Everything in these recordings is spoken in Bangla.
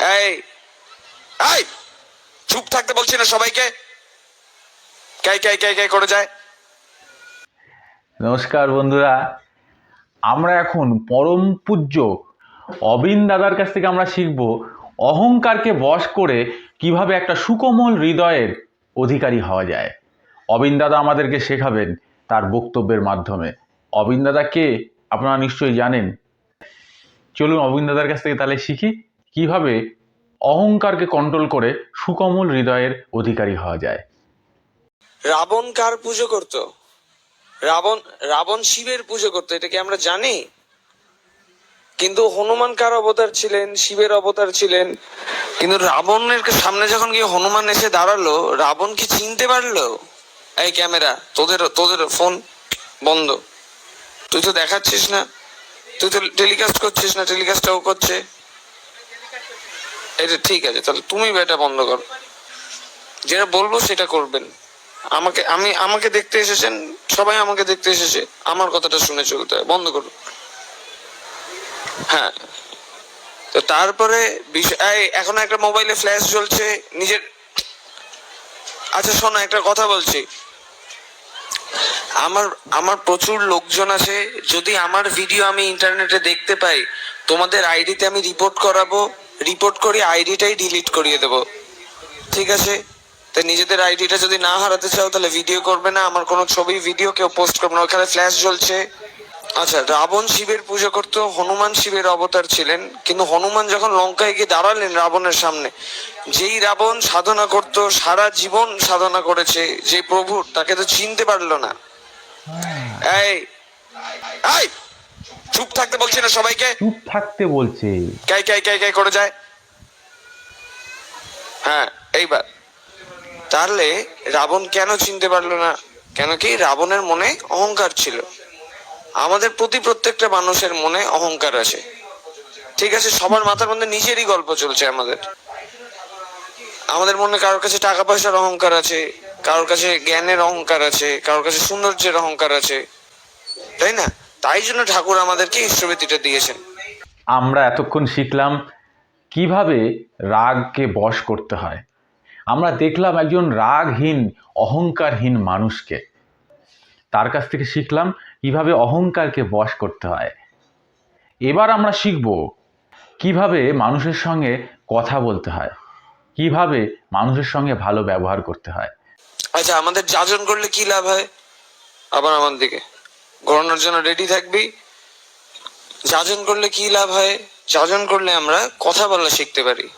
এই এই, চুপ থাকতে বলছি না সবাইকে। কাই কাই কাই কাই করে যায়? নমস্কার বন্ধুরা। আমরা এখন পরম পূজ্য অবিন দাদার কাছ থেকে আমরা শিখব অহংকারকে বশ করে কীভাবে একটা সুকোমল হৃদয়ের অধিকারী হওয়া যায়। অবিন দাদা আমাদেরকে শেখাবেন তার বক্তব্যের মাধ্যমে। অবিন দাদা কে? আপনারা নিশ্চয়ই জানেন। চলুন অবিন দাদার কাছ থেকে তাহলে শিখি। কীভাবে অহংকারকে কন্ট্রোল করে সুকমল হৃদয়ের অধিকারী হওয়া যায়? রাবণ কার পুজো করত? রাবণ রাবণ শিবের পুজো করতো, এটা কি আমরা জানি? কিন্তু হনুমান কার অবতার ছিলেন? শিবের অবতার ছিলেন। কিন্তু রাবণের সামনে যখন গিয়ে হনুমান এসে দাঁড়াল, রাবণ কি চিনতে পারল? এই ক্যামেরা, তোদের তোদের ফোন বন্ধ। তুই তো দেখাচ্ছিস না। তুই তো টেলিকাস্ট করছিস না, টেলিকাস্টটাও করছে। এটা ঠিক আছে, তাহলে তুমি এটা বন্ধ করো। যেটা বলব সেটা করবেন। আমাকে, আমি, আমাকে দেখতে এসেছেন, সবাই আমাকে দেখতে এসেছে। আমার কথাটা শুনে চলতে হয়, বন্ধ করুন হ্যাঁ। তো তারপরে বিষয় এখন একটা মোবাইলে ফ্ল্যাশ জ্বলছে, নিজের আচ্ছা শোনো, একটা কথা বলছি। আমার আমার প্রচুর লোকজন আছে, যদি আমার ভিডিও আমি ইন্টারনেটে দেখতে পাই, তোমাদের আইডিতে আমি রিপোর্ট করাবো রিপোর্ট করে আইডিটাই ডিলিট করিয়ে দেবো। ঠিক আছে? তো নিজেদের আইডিটা যদি না হারাতে চাও, তাহলে ভিডিও করবে না। আমার কোনো ছবি ভিডিও কেউ পোস্ট করবে না। ওখানে ফ্ল্যাশ জ্বলছে। আচ্ছা রাবণ শিবের পুজো করতো। হনুমান শিবের অবতার ছিলেন। কিন্তু হনুমান যখন লঙ্কায় গিয়ে দাঁড়ালেন রাবণের সামনে, যেই রাবণ সাধনা করত, সারা জীবন সাধনা করেছে, যে প্রভুর তাকে তো চিনতে পারল না। এই এই! চুপ থাকতে বলছি না সবাইকে? চুপ থাকতে বলছে। কাই কাই কাই কাই করে যায়। হ্যাঁ এইবার। তাহলে রাবণ কেন চিনতে পারল না? কেন কি রাবণের মনে অহংকার ছিল? আমাদের প্রতি প্রত্যেকটা মানুষের মনে অহংকার আছে। ঠিক আছে সবার মাথার মধ্যে নিজেরই গল্প চলছে আমাদের। আমাদের মনে কারোর কাছে টাকা পয়সার অহংকার আছে কারোর কাছে জ্ঞানের অহংকার আছে কারোর কাছে সৌন্দর্যের অহংকার আছে। তাই না? তাই জন্য ঠাকুর আমাদেরকে ঈশ্বরবীতিটা দিয়েছেন। আমরা এতক্ষণ শিখলাম কীভাবে রাগকে বশ করতে হয়। আমরা দেখলাম একজন রাগহীন অহংকারহীন মানুষকে। তার কাছ থেকে শিখলাম কীভাবে অহংকারকে বশ করতে হয়। এবার আমরা শিখব কীভাবে মানুষের সঙ্গে কথা বলতে হয়। কীভাবে মানুষের সঙ্গে ভালো ব্যবহার করতে হয়। আচ্ছা আমাদের যাজন করলে কি লাভ হয়? আবার আমার দিকে। ঘোরানোর জন্য রেডি থাকবি। যাজন করলে কি লাভ হয়? যাজন করলে আমরা কথা বলা শিখতে পারি।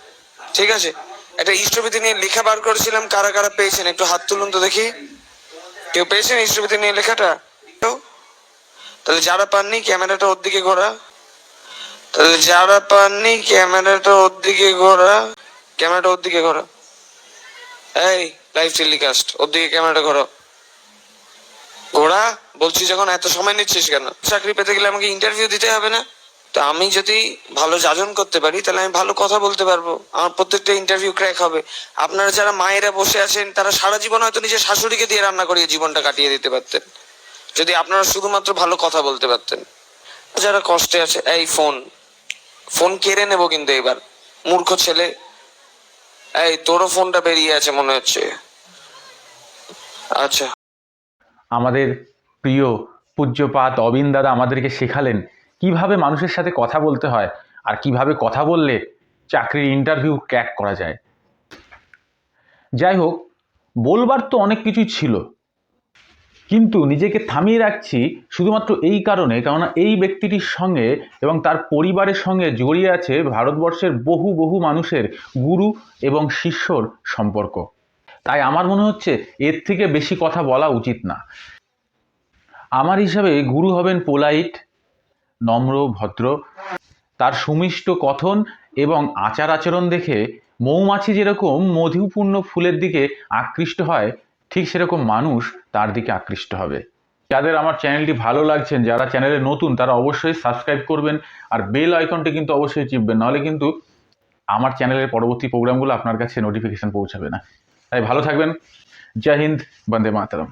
ঠিক আছে? একটা ইষ্টপতি নিয়ে লেখা বার করেছিলাম, কারা কারা পেয়েছেন? একটু হাত তুলুন তো দেখি। কেউ পেয়েছেন ইষ্টপতি নিয়ে লেখাটা? তাহলে যারা পাননি, ক্যামেরাটা ওর দিকে ঘোরা। তাহলে যারা পাননি, ক্যামেরাটা ওর দিকে ঘোরা। ক্যামেরাটা ওর দিকে ঘোরা। এই লাইভ টেলিকাস্ট ওর দিকে ক্যামেরাটা ঘোরো ঘোড়া বলছি, যখন এত সময় নিচ্ছিস কেন? চাকরি পেতে গেলে আমাকে ইন্টারভিউ দিতে হবে না? তো আমি যদি ভালো যাজন করতে পারি, তাহলে আমি ভালো কথা বলতে পারব। আমার প্রত্যেকটা ইন্টারভিউ ক্র্যাক হবে। আপনারা যারা মায়েরা বসে আছেন, তারা সারা জীবন হয়তো নিজের শাশুড়িকে দিয়ে রান্না করিয়ে জীবনটা কাটিয়ে দিতে পারতেন। যদি আপনারা শুধুমাত্র ভালো কথা বলতে পারতেন। যারা কষ্টে আছে, এই ফোন। ফোন কেড়ে নেব কিন্তু এবার। মূর্খ ছেলে। এই, তোরও ফোনটা বেরিয়ে আছে মনে হচ্ছে। আচ্ছা। আমাদের প্রিয় পূজ্যপাত অবিন দাদা আমাদেরকে শেখালেন কীভাবে মানুষের সাথে কথা বলতে হয় আর কীভাবে কথা বললে চাকরির ইন্টারভিউ ক্র্যাক করা যায়। যাই হোক বলবার তো অনেক কিছুই ছিল। কিন্তু নিজেকে থামিয়ে রাখছি শুধুমাত্র এই কারণে, কেননা এই ব্যক্তিটির সঙ্গে এবং তার পরিবারের সঙ্গে জড়িয়ে আছে ভারতবর্ষের বহু বহু মানুষের গুরু এবং শিষ্যর সম্পর্ক। তাই আমার মনে হচ্ছে এর থেকে বেশি কথা বলা উচিত না। আমার হিসাবে গুরু হবেন পোলাইট, নম্র, ভদ্র। তার সুমিষ্ট কথন এবং আচার আচরণ দেখে মৌমাছি যেরকম মধুপূর্ণ ফুলের দিকে আকৃষ্ট হয়, ঠিক সেরকম মানুষ তার দিকে আকৃষ্ট হবে। যাদের আমার চ্যানেলটি ভালো লাগছেন যারা চ্যানেলে নতুন, তারা অবশ্যই সাবস্ক্রাইব করবেন আর বেল আইকনটি কিন্তু অবশ্যই চিপবেন, নাহলে কিন্তু আমার চ্যানেলের পরবর্তী প্রোগ্রামগুলো আপনার কাছে নোটিফিকেশন পৌঁছাবে না। তাই ভালো থাকবেন। জয় হিন্দ বন্দে মাতরম।